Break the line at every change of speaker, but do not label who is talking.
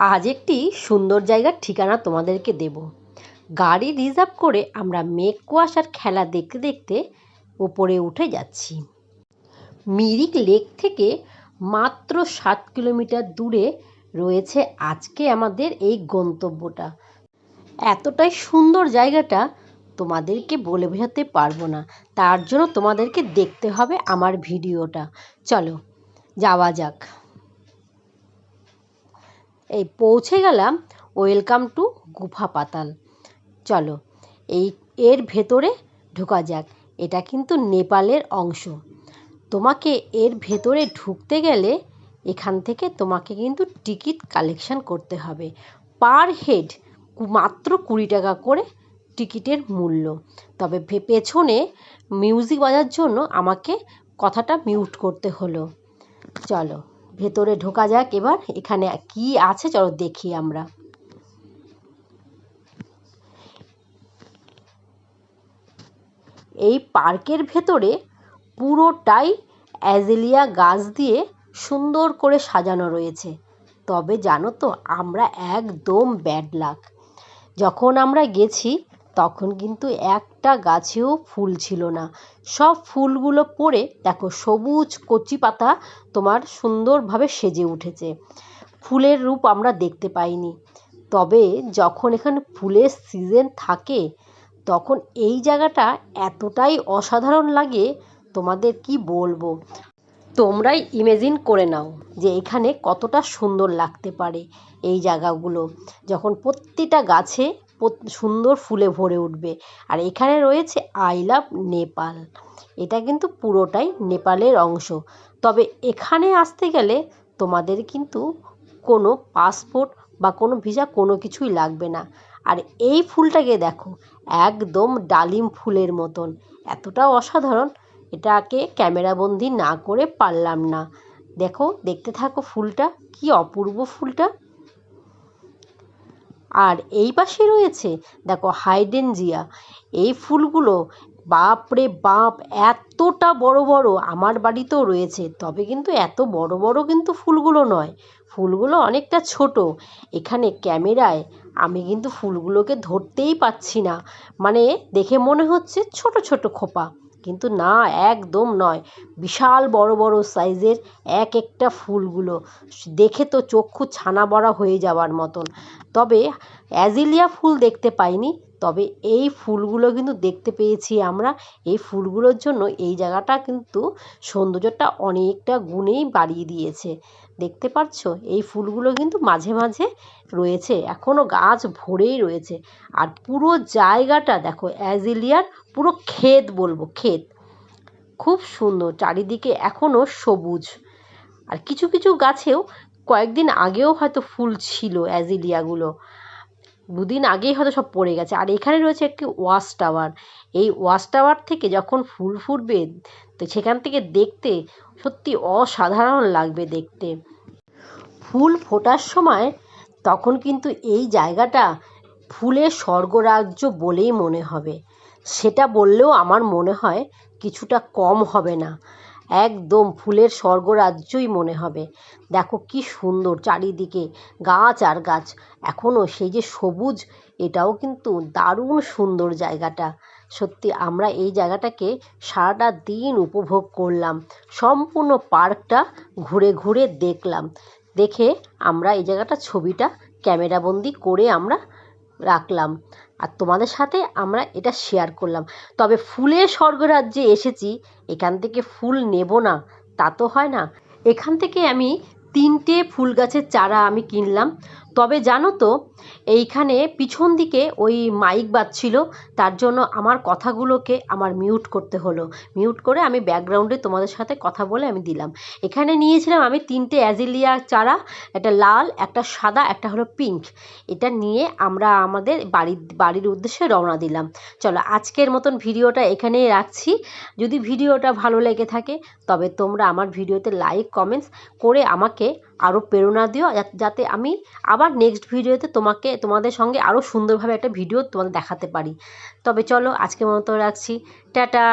আজ একটি সুন্দর জায়গার ঠিকানা তোমাদেরকে দেব। গাড়ি রিজার্ভ করে আমরা মেঘ কুয়াশার খেলা দেখতে দেখতে ওপরে উঠে যাচ্ছি। মিরিক লেক থেকে মাত্র সাত কিলোমিটার দূরে রয়েছে আজকে আমাদের এই গন্তব্যটা। এতটাই সুন্দর জায়গাটা তোমাদেরকে বলে বোঝাতে পারব না। তার জন্য তোমাদেরকে দেখতে হবে আমার ভিডিওটা। চলো, যাওয়া যাক। এই পৌঁছে গেলাম ওয়েলকাম টু গুফা পাতাল। চলো, এই, এর ভেতরে ঢোকা যাক। এটা কিন্তু নেপালের অংশ। তোমাকে এর ভেতরে ঢুকতে গেলে এখান থেকে তোমাকে কিন্তু টিকিট কালেকশন করতে হবে। পার হেড মাত্র কুড়ি টাকা করে টিকিটের মূল্য। তবে পেছনে মিউজিক বাজার জন্য আমাকে কথাটা মিউট করতে হলো। চলো। ভেতরে ঢোকা যাক এবার, এখানে কি আছে চলো দেখি আমরা। এই পার্কের ভেতরে পুরোটাই অ্যাজেলিয়া গাছ দিয়ে সুন্দর করে সাজানো রয়েছে। তবে জানো তো, আমরা একদম ব্যাড লাক যখন আমরা গেছি তখন কিন্তু একটা গাছেও ফুল ছিল না। সব ফুলগুলো পড়ে দেখো সবুজ কচি পাতা তোমার সুন্দরভাবে সেজে উঠেছে। ফুলের রূপ আমরা দেখতে পাইনি। তবে যখন এখানে ফুলের সিজন থাকে, তখন এই জায়গাটা এতটাই অসাধারণ লাগে, তোমাদের কি বলব? তোমরাই ইমেজিন করে নাও যে এখানে কতটা সুন্দর লাগতে পারে এই জায়গাগুলো। যখন প্রতিটা গাছে সুন্দর ফুলে ভরে উঠবে। আর এখানে রয়েছে আই লাভ নেপাল এটা কিন্তু পুরোটাই নেপালের অংশ। তবে এখানে আসতে গেলে তোমাদের কিন্তু কোনো পাসপোর্ট বা কোনো ভিসা কোনো কিছুই লাগবে না। আর এই ফুলটাকে দেখো, একদম ডালিম ফুলের মতন। এতটা অসাধারণ, এটাকে ক্যামেরাবন্দি না করে পারলাম না। দেখো, দেখতে থাকো ফুলটা, কি অপূর্ব ফুলটা। আর এই পাশে রয়েছে, দেখো হাইডেনজিয়া। এই ফুলগুলো বাপ রে বাপ, এতটা বড় বড়, আমার বাড়িতেও রয়েছে। তবে কিন্তু এত বড় বড় কিন্তু ফুলগুলো নয়। ফুলগুলো অনেকটা ছোট। এখানে ক্যামেরায় আমি কিন্তু ফুলগুলোকে ধরতেই পাচ্ছি না। মানে দেখে মনে হচ্ছে ছোট ছোট খোপা। কিন্তু না, একদম নয়। বিশাল বড় বড় সাইজের এক একটা ফুলগুলো। দেখে তো চক্ষু ছানা বড়া হয়ে যাওয়ার মতন। তবে অ্যাজিলিয়া ফুল দেখতে পাইনি, তবে এই ফুলগুলো কিন্তু দেখতে পেয়েছি আমরা। এই ফুলগুলোর জন্য এই জায়গাটা কিন্তু সৌন্দর্যটা অনেকটা গুণেই বাড়িয়ে দিয়েছে। দেখতে পাচ্ছ এই ফুলগুলো কিন্তু মাঝে মাঝে রয়েছে এখনও গাছ ভরেই রয়েছে। আর পুরো জায়গাটা দেখো, অ্যাজিলিয়ার পুরো ক্ষেত বলব, ক্ষেত। খুব সুন্দর, চারিদিকে এখনও সবুজ। আর কিছু কিছু গাছেও কয়েকদিন আগেও হয়তো ফুল ছিল অ্যাজিলিয়াগুলো। দুদিন আগেই হয়তো সব পড়ে গেছে। আর এখানে রয়েছে একটি ওয়াচ টাওয়ার। এই ওয়াচ টাওয়ার থেকে যখন ফুল ফুটবে, তো সেখান থেকে দেখতে সত্যি অসাধারণ লাগবে দেখতে। ফুল ফোটার সময় তখন কিন্তু এই জায়গাটা ফুলের স্বর্গরাজ্য বলেই মনে হবে। সেটা বললেও আমার মনে হয় কিছুটা কম হবে না। একদম ফুলের স্বর্গরাজ্যই মনে হবে। দেখো কি সুন্দর চারিদিকে গাছ আর গাছ। এখনও সেই যে সবুজ, এটাও কিন্তু দারুণ সুন্দর জায়গাটা। সত্যি আমরা এই জায়গাটাকে সারাটা দিন উপভোগ করলাম। সম্পূর্ণ পার্কটা ঘুরে ঘুরে দেখলাম। দেখে আমরা এই জায়গাটা ছবিটা ক্যামেরাবন্দি করে আমরা রাখলাম। আর তোমাদের সাথে আমরা এটা শেয়ার করলাম। তবে ফুলের স্বর্গরাজ্যে এসেছি, এখান থেকে ফুল নেব না, তা তো হয় না। এখান থেকে আমি তিনটে ফুল গাছের চারা আমি কিনলাম। তবে জানো তো, এইখানে পিছন দিকে ওই মাইক বাজছিল তার জন্য আমার কথাগুলোকে আমার মিউট করতে হলো। মিউট করে আমি ব্যাকগ্রাউন্ডে তোমাদের সাথে কথা বলে আমি দিলাম। এখানে নিয়েছিলাম আমি তিনটে অ্যাজিলিয়া চারা, একটা লাল, একটা সাদা, একটা হলো পিঙ্ক এটা নিয়ে আমরা আমাদের বাড়ির বাড়ির উদ্দেশ্যে রওনা দিলাম। চলো আজকের মতন ভিডিওটা এখানেই রাখছি। যদি ভিডিওটা ভালো লেগে থাকে, তবে তোমরা আমার ভিডিওতে লাইক কমেন্টস করে আমাকে আরও প্রেরণা দিও যাতে আমি আবার নেক্সট ভিডিওতে তোমাকে, তোমাদের সঙ্গে আরও সুন্দরভাবে একটা ভিডিও তোমাদের দেখাতে পারি। তবে চলো আজকে মতো রাখছি। টাটা!